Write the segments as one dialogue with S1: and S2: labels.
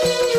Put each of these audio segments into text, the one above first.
S1: Thank
S2: you.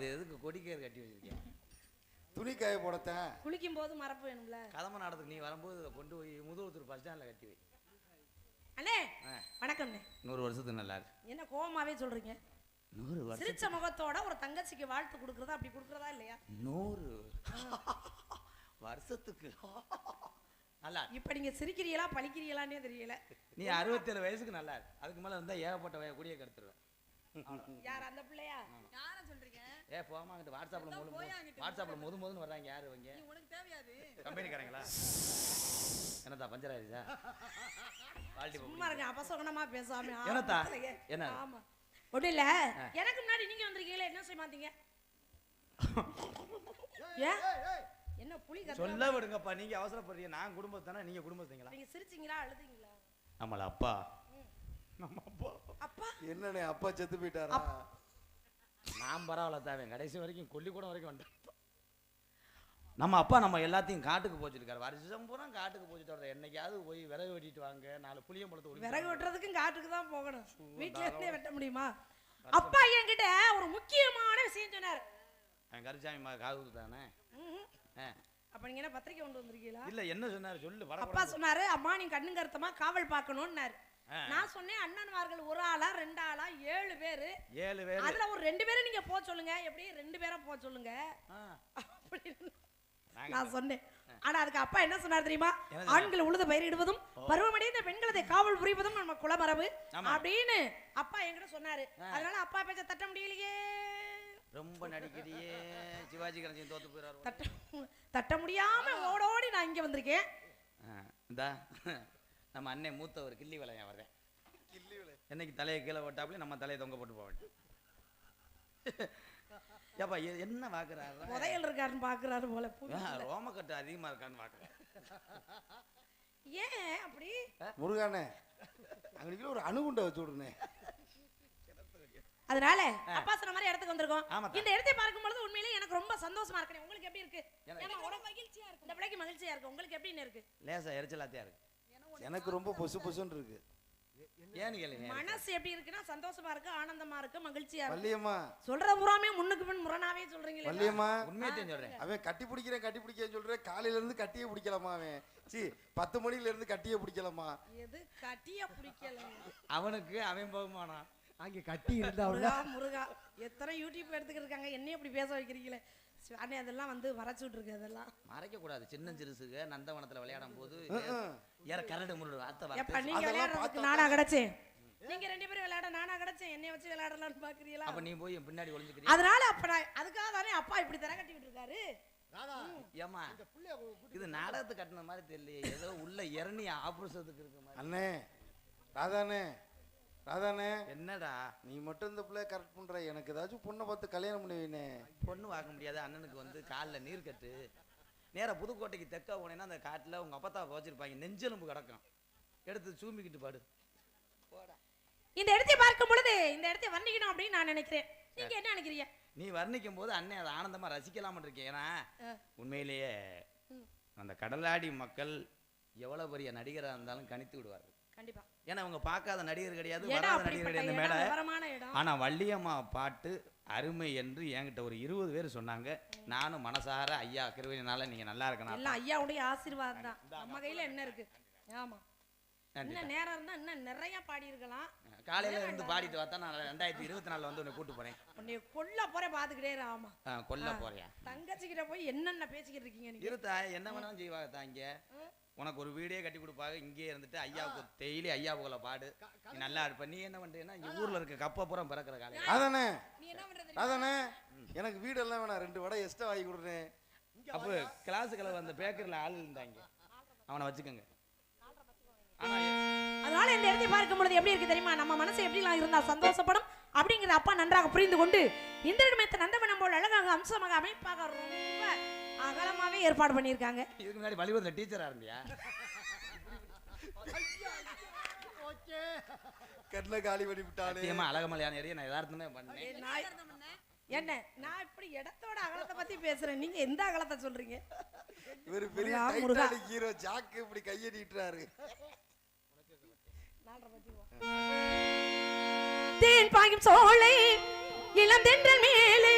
S2: இது எதுக்கு கொடிக்கயிறு கட்டி வச்சிருக்கேன்
S3: துணி காய போடத்தேன்.
S1: குளிக்கும் போது மறப்பு வேணும்ல.
S2: கதம்ப நாடத்துக்கு நீ வரும்போது கொண்டு போய் முதுகுத்தூர் பஸ் ஸ்டாண்டில் கட்டி வை.
S1: அண்ணே. வணக்கம்ண்ணே.
S2: நூறு வருஷத்துக்கு நல்லா இருக்கு.
S1: என்ன கோவமாவே சொல்றீங்க?
S2: நூறு வருஷம்
S1: சிரிச்ச முகத்தோட ஒரு தங்கச்சிக்கு வாழ்த்து கொடுக்கறதா அப்படி கொடுக்கறதா இல்லையா?
S2: நூறு. வருஷத்துக்கு. நல்லா.
S1: இப்ப நீங்க சிரிக்கிறீங்களா பழிக்கிறீங்களான்னே தெரியல.
S2: நீ அறுபத்தேழு வயசுக்கு நல்லா இருக்கு. அதுக்கு மேல இருந்தா ஏகப்பட்ட வய குடியை கெடுத்துருவேன்.
S1: யார் அந்த பிள்ளையா?
S4: யார சொல்றீங்க?
S2: ஏ போமா அங்கிட்டு முழு
S4: போய் அங்கிட்டு
S2: வாட்ஸ்அப்ல முது முதுன்னு வர்றாங்க யாரு இவங்க?
S4: நீ உனக்கு தேவையாது.
S2: கம்பெனிக்காரங்களா? என்னத்தா பஞ்சர் ஆயிடுச்சா பால்டி
S1: சும்மா இருங்க அபசகுணமா பேசாம.
S2: என்னத்தா?
S1: ஆரம்பத்திலேயே.
S2: என்ன?
S1: ஆமா. ஒன்றும் இல்ல. எனக்கு முன்னாடி நீங்க வந்திருக்கீங்களே என்ன செய்ய மாட்டீங்க? ஏன்? என்ன புலி கத்துறா?
S2: சொல்ல விடுங்கப்பா நீங்க அவசரப்படுறீங்க. நான் குடும்பத்தானே நீங்க குடும்பத்தீங்களா
S1: நீங்க சிரிச்சீங்களா அழுதீங்களா?
S2: நம்மள அப்பா. நம்ம அப்பா.
S1: அப்பா?
S3: என்னண்ணே அப்பா செத்து போயிட்டாரா?
S2: நான் பரவாயில்ல தாவேன் கடைசி வரைக்கும் கொல்லிக்கூடம் வரைக்கும் வந்துட்டேன்
S1: நம்ம அப்பா நம்ம எல்லாத்தையும் காட்டுக்கு போச்சுருக்காரு. வருஷம் பூரா காட்டுக்கு போச்சுட்டு என்னைக்காவது போய் விறகு வெட்டிட்டு வாங்க நாலு புளியம் பழத்தை
S2: விறகு வெட்டுறதுக்கும் காட்டுக்கு தான் போகணும். வீட்ல இருந்தே வெட்ட முடியுமா? அப்பா என்கிட்ட ஒரு முக்கியமான விஷயம் சொன்னாரு.
S1: என் கருச்சாமி மா காது தானே.
S2: அப்ப நீங்க என்ன பத்திரிக்கை கொண்டு வந்திருக்கீங்களா?
S1: இல்ல என்ன சொன்னாரு? சொல்லு
S2: அப்பா சொன்னாரு அம்மா நீ கண்ணு கருத்தமா? காவல் பார்க்கணும்னாரு. நான் சொன்னேன் அண்ணன்மார்கள் ஒரு ஆளா ரெண்டு ஆளா ஏழு பேரு.
S1: ஏழு பேர்.
S2: அதுல ஒரு ரெண்டு பேரும் நீங்க போக சொல்லுங்க. எப்படி? ரெண்டு பேரா போக சொல்லுங்க. அப்படின்னு நான் சொன்னேன். ஆனா அதுக்கு அப்பா என்ன சொன்னார் தெரியுமா? ஆண்கள் உழுது பயிரிடுவதும் பருவமடைந்த பெண்களதை காவல் புரிவதும் நம்ம குலமரபு. அப்படின்னு அப்பா என்கிட்ட சொன்னாரு. அதனால அப்பா பேச்ச தட்ட முடியலையே.
S1: ரொம்ப நடிக்கிறியே. சிவாஜி கணேசன் தோத்து போயிடாரு
S2: தட்ட தட்ட முடியாம ஓடோடி நான் இங்க வந்திருக்கேன்.
S1: இந்தா. நம்ம அண்ணன் மூத்தவர் கிள்ளி விளையா வர்றேன் என்னைக்கு தலையை கீழே போட்டாப்புல நம்ம தலையை தொங்க போட்டு போக வேண்டியது ஏப்பா என்ன பாக்குறாரு?
S2: புதையல் இருக்காருன்னு பாக்குறாரு போல
S1: ரோமக்கட்டு அதிகமா இருக்கான்னு பாக்குறேன்
S2: ஏன் அப்படி?
S3: முருகானே அங்கனைக்குள்ள ஒரு அணுகுண்டை வச்சு விடுனே
S2: அதனால அப்பா சொன்ன மாதிரி இடத்துக்கு வந்திருக்கோம். இந்த இடத்தை பார்க்கும் பொழுது உண்மையிலேயே எனக்கு ரொம்ப சந்தோஷமா இருக்கு. உங்களுக்கு எப்படி இருக்கு? மகிழ்ச்சியா இருக்கு. இந்த பிள்ளைக்கு மகிழ்ச்சியா இருக்கு. உங்களுக்கு எப்படின்னு இருக்கு?
S1: லேசா எரிச்சலாத்தியா இருக்கு.
S3: எனக்கு ரொம்ப பொசு பொசுன்னு இருக்கு.
S1: ஏன்னு கேளுங்க
S2: மனசு எப்படி இருக்குன்னா சந்தோஷமா இருக்கு ஆனந்தமா இருக்கு மகிழ்ச்சியா இருக்கு.
S3: வள்ளியம்மா.
S2: சொல்ற பூராமே முன்னுக்கு பின் முரணாவே சொல்றீங்களே
S3: வள்ளியம்மா.
S1: உண்மையை சொல்றேன்.
S3: அவன் கட்டி பிடிக்கிறேன் கட்டி பிடிக்கிறேன்னு சொல்றேன் காலையில இருந்து கட்டியே பிடிக்கலாமா அவன். சி பத்து மணில இருந்து கட்டியே பிடிக்கலாமா
S2: எது? கட்டிய பிடிக்கல
S1: அவனுக்கு அவன் போகுமானா
S5: அங்கே கட்டி இருந்தா
S2: முருகா முருகா. எத்தனை யூடியூப் எடுத்துக்கிட்டு இருக்காங்க என்னையும் இப்படி பேச வைக்கிறீங்களே? அண்ணே அதெல்லாம் வந்து மறைச்சுட்டு இருக்கு அதெல்லாம்.
S1: மறைக்க கூடாது சின்ன சிறுசுக நந்தவனத்துல விளையாடும் போது ஏற கரடு முருடு வார்த்தை
S2: நீங்க விளையாடுறதுக்கு நானா கிடைச்சேன்? நீங்க ரெண்டு பேரும் விளையாட நானா கிடைச்சேன். என்னைய வச்சு விளையாடலாம்னு பாக்குறீங்களா?
S1: அப்ப நீ போய் என் பின்னாடி ஒளிஞ்சுக்கிறீ
S2: அதனால அப்ப நான் அதுக்காக தானே அப்பா இப்படி தர கட்டிக்கிட்டு இருக்காரு
S1: ஏமா இது நாடகத்தை கட்டின மாதிரி தெரியலையே. ஏதோ உள்ள இறனி ஆபரேஷத்துக்கு இருக்க மாதிரி.
S3: அண்ணே ராதானே ராதானே
S1: என்னடா?
S3: நீ மட்டும் இந்த பிள்ளைய கரெக்ட் பண்ற. எனக்கு ஏதாச்சும் பொண்ணை பார்த்து கல்யாணம் பண்ணுவீனே
S1: பொண்ணு பார்க்க முடியாது. அண்ணனுக்கு வந்து காலில் நீர் கட்டு. நேரா புதுக்கோட்டைக்கு தெற்க போனேன்னா அந்த காட்டுல உங்க அப்பத்தா வச்சிருப்பாங்க. நெஞ்செலும்பு கிடக்கும். எடுத்து சூம்பிக்கிட்டு பாடு.
S2: இந்த இடத்தை பார்க்கும் பொழுது இந்த இடத்தை வர்ணிக்கணும் அப்படின்னு நான் நினைக்கிறேன். நீங்க என்ன நினைக்கிறீங்க?
S1: நீ வர்ணிக்கும் போது அண்ணன் அதை ஆனந்தமா ரசிக்கலாம்னு இருக்கேன். ஏன்னா. உண்மையிலேயே அந்த கடலாடி மக்கள் எவ்வளவு பெரிய நடிகரா இருந்தாலும் கணித்து விடுவார்கள்.
S2: கண்டிப்பா.
S1: ஏன்னா அவங்க பார்க்காத நடிகர் கிடையாது வராத நடிகர் கிடையாது இந்த
S2: இடம்
S1: மேடை.
S2: விவரமான இடம்.
S1: ஆனா வள்ளியம்மா பாட்டு அருமை என்று என்கிட்ட ஒரு இருபது பேர் சொன்னாங்க. நானும் மனசார ஐயா கிருவினால நீங்க நல்லா இருக்கணும்.
S2: எல்லாம் ஐயாவுடைய ஆசீர்வாதம் தான். நம்ம கையில என்ன இருக்கு? ஆமா. இன்னும் நேரம் இருந்தா இன்னும் நிறைய பாடி இருக்கலாம்
S1: காலையில இருந்து பாடிட்டு பார்த்தா நான் ரெண்டாயிரத்தி இருபத்தி நாலுல வந்து உன்னை கூட்டு போறேன்.
S2: உன்னை கொல்ல போற பாத்துக்கிட்டே ஆமா.
S1: கொல்ல போறியா?
S2: தங்கச்சி கிட்ட போய் என்னென்ன பேசிக்கிட்டு இருக்கீங்க நீங்க?
S1: இருத்தா என்ன வேணாலும் செய்வாங்க தான் இங்க. உனக்கு ஒரு வீடே கட்டி கொடுப்பாங்க இங்கேயே இருந்துட்டு ஐயாவுக்கு டெய்லி ஐயா புகழ பாடு. நீ நல்லா இருப்ப. நீ என்ன பண்றீங்கன்னா இங்க ஊர்ல இருக்க கப்ப புறம் பிறக்கிற காலையில
S3: ராதானே
S2: நீ என்ன பண்றது
S3: ராதானே எனக்கு வீடெல்லாம் வேணாம். ரெண்டு வடை எக்ஸ்ட்ரா வாங்கி கொடுறேன்.
S1: அப்போ கிளாஸுக்களை வந்த பேக்கரியில் ஆள் இருந்தாங்க அவனை வச்சுக்கோங்க. ஆனா
S2: அதனால இந்த இடத்தை பார்க்கும் பொழுது எப்படி இருக்கு தெரியுமா? நம்ம மனசு எப்படிலாம் இருந்தா சந்தோஷப்படும்? அப்படிங்கிற அப்பா நன்றாக புரிந்து கொண்டு இந்த இடமேத்த நந்தவனம் போல் அழகாக அம்சமாக அமைப்பாக ரொம்ப அகலமாவே ஏற்பாடு பண்ணியிருக்காங்க.
S1: இதுக்கு முன்னாடி வழிபடுற டீச்சரா இருந்தியா?
S3: கண்ணில் காலி பண்ணி விட்டாலே
S1: சத்தியமா அழகமலையான ஏரியா. நான் யதார்த்தமே பண்ணேன்.
S2: என்ன? நான் இப்படி இடத்தோட அகலத்தை பத்தி பேசுறேன். நீங்க எந்த அகலத்தை சொல்றீங்க?
S3: இவர் பெரிய ஹீரோ ஜாக்கு இப்படி கையை நீட்டுறாரு
S2: தேன் பாயும் சோலை இளம் தென்றல் மேலே.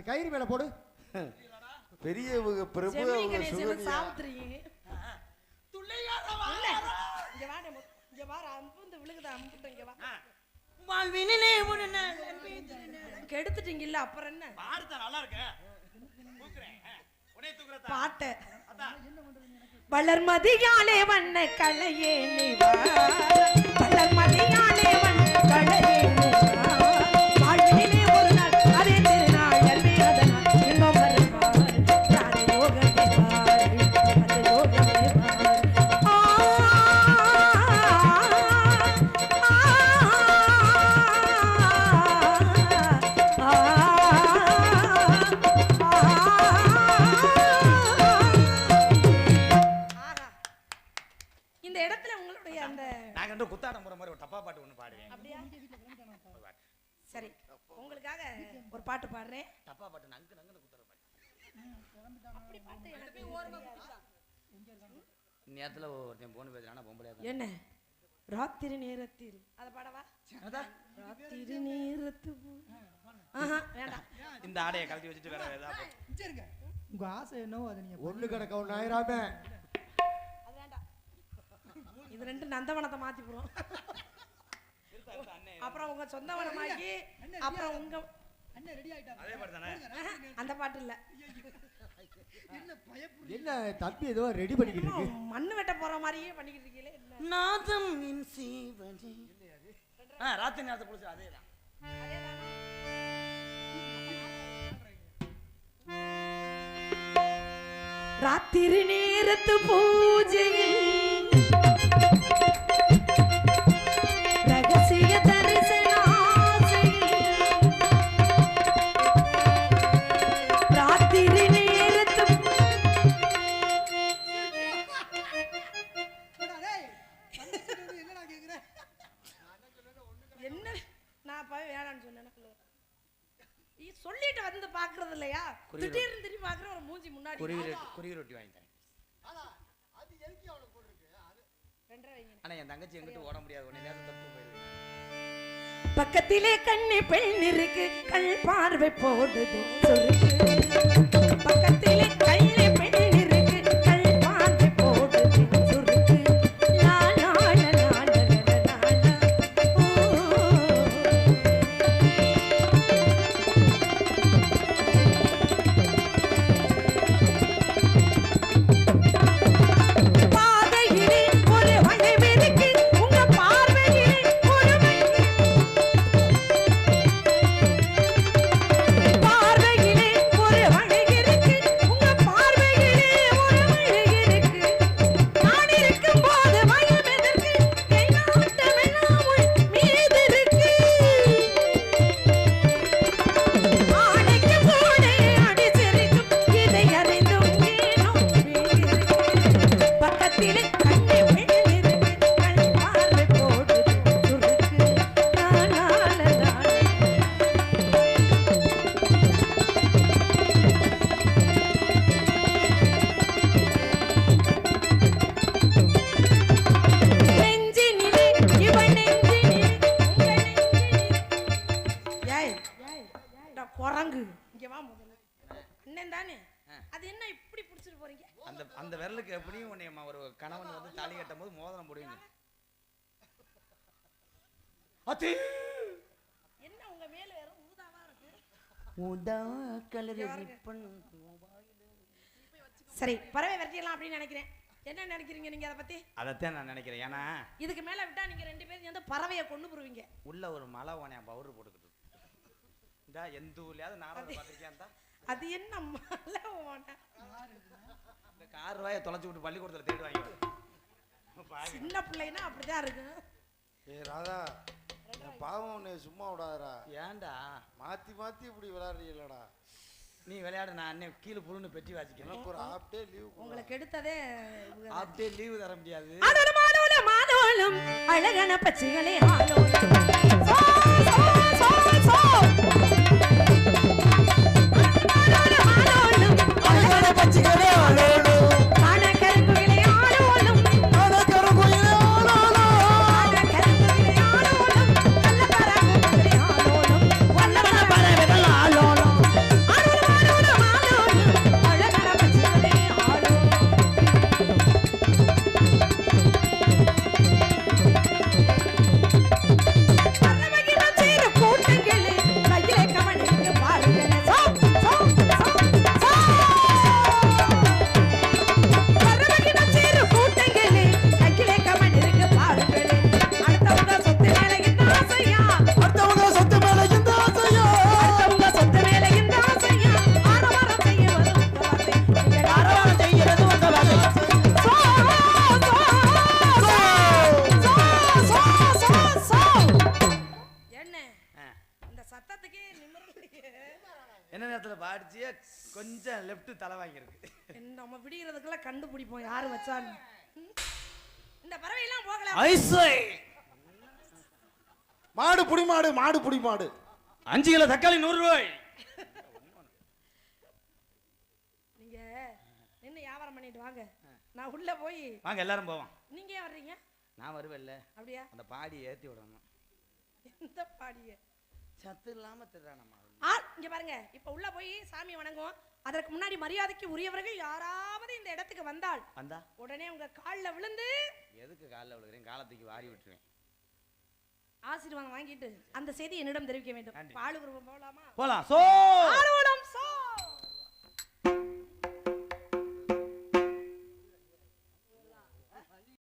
S2: அது
S5: கயிறு மேல போடு.
S3: பெரிய பிரபு
S2: ஜெமினி
S3: அவங்க
S2: கணேசன்
S3: சுகன்யா.
S2: சாவித்திரி இங்க வா டேய், இங்க வா அம்புந்து விழுகுதா அம்புட்டு இங்க வா.
S1: வாழ்வினிலே ஒரு நாள் அன்பே
S2: கெடுத்துட்டீங்க இல்ல அப்புறம் என்ன? பாட்ட. வளர்மதியாலே வண்ண கலையே நீ வா. வளர்மதியாலே வண்ண கலையே நீ
S1: பாட்டு
S2: பாடுறேன்
S1: டப்பா பாட்டு நங்கு நங்குன்னு குத்துற பாட்டு. நேரத்துல ஒருத்தன் போன் பேசுறானா பொம்பளையா தான்.
S2: என்ன? ராத்திரி நேரத்தில். அத பாடவா. ராத்திரி நேரத்து ஆஹா வேண்டாம்
S1: இந்த ஆடையை கழட்டி வச்சுட்டு வேற ஏதாவது
S4: உங்க ஆசை என்னவோ அதை நீங்க
S5: ஒண்ணு கிடக்க ஒண்ணு ஆயிராம.
S2: அது வேண்டாம் இது ரெண்டு நந்தவனத்தை மாத்தி போறோம் அப்புறம் உங்க சொந்த வனமாக்கி அப்புறம் உங்க
S4: அண்ணன் ரெடி ஆயிட்டாங்க
S1: அதே பாட்டு தானே?
S2: ஆஹா, அந்த பாட்டு இல்ல.
S4: என்ன பயப்பு
S5: என்ன தம்பி ஏதோ ரெடி பண்ணிக்கிட்டு
S2: என்னமோ
S5: இருக்கு?
S2: மண்ணு வெட்ட போற மாதிரியே பண்ணிக்கிட்டு இருக்கீங்களே என்ன?
S1: நாதம் என் சீவனே. ஆ ராத்திரி நேரத்தை குளிச்சு
S2: ராத்திரி நேரத்து பூஜையில்
S1: ஆனா என் தங்கச்சி எங்கிட்ட ஓட முடியாது. உடனே நேரத்தை தப்பு
S2: பக்கத்திலே கண்ணி பெண் இருக்கு கண் பார்வை போடுது சுருக்கு பக்கத்திலே
S1: உதா கலர்
S2: சரி பறவை விரட்டிடலாம் அப்படின்னு நினைக்கிறேன். என்ன நினைக்கிறீங்க நீங்க அதை பத்தி?
S1: அதைத்தான் நான் நினைக்கிறேன். ஏன்னா
S2: இதுக்கு மேல விட்டா நீங்க ரெண்டு பேரும் சேர்ந்து பறவையை கொண்டு போடுவீங்க
S1: உள்ள ஒரு மலை உனைய பவுடர் போட்டுக்கிட்டு இந்தா எந்த ஊர்லயாவது நாராயண பார்த்துருக்கியா
S2: அது என்ன மலை ஓனை?
S1: இந்த கார் ரூபாயை தொலைச்சு விட்டு பள்ளிக்கூடத்துல தேடுவாங்க
S2: சின்ன பிள்ளைன்னா அப்படிதான் இருக்கு
S3: ஏய் ராதா பாவம் உன்னை சும்மா விடாதடா.
S1: ஏன்டா?
S3: மாத்தி மாத்தி இப்படி விளையாடுறீங்களடா.
S1: நீ விளையாடு நான் அண்ணன் கீழே புழுன்னு பெட்டி வாசிக்கிறேன்.
S3: எனக்கு ஒரு ஹாஃப் டே லீவ்
S2: உங்களுக்கு எடுத்ததே இவங்க
S1: அப்படியே லீவு தர முடியாது.
S2: ஆலோலம் அழகான பச்சைகளே ஆலோலம் சோ, சோ, சோ, சோ. ஆலோலம்,
S1: கொஞ்சம் லெஃப்ட் தலை வாங்கியிருக்கு.
S2: என்ன நம்ம விடிகிறதுக்குள்ள கண்டுபிடிப்போம் யாரு வச்சான்னு. ம். இந்த பறவை எல்லாம் போகல
S1: ஐசை
S3: மாடு புடி மாடு மாடு புடி மாடு.
S1: அஞ்சு கிலோ தக்காளி நூறு ரூபாய்
S2: நீங்க நின்னு வியாபாரம் பண்ணிட்டு வாங்க. நான் உள்ள போய்
S1: வாங்க எல்லாரும் போவோம்.
S2: நீங்க ஏன் வர்றீங்க?
S1: நான் வருவேன்ல
S2: அப்படியா?
S1: அந்த பாடியை ஏத்தி விடணும்.
S2: இந்த பாடிய?
S1: சத்து இல்லாம திடுறானம்மா.
S2: ஆ இங்க பாருங்க. இப்ப உள்ள போய் சாமி வணங்குவோம். அதற்கு முன்னாடி மரியாதைக்கு உரியவர்கள் யாராவது இந்த இடத்துக்கு வந்தால்
S1: வந்தா?
S2: உடனே உங்க கால்ல விழுந்து
S1: எதுக்கு காலில் விழுகிறேன்? காலத்துக்கு வாரி விட்டுருவேன்.
S2: ஆசீர்வாதம் வாங்கிட்டு அந்த செய்தி என்னிடம் தெரிவிக்க வேண்டும்.
S1: நன்றி.
S2: பாலு குருவம் போலாமா?
S1: போலாம். சோ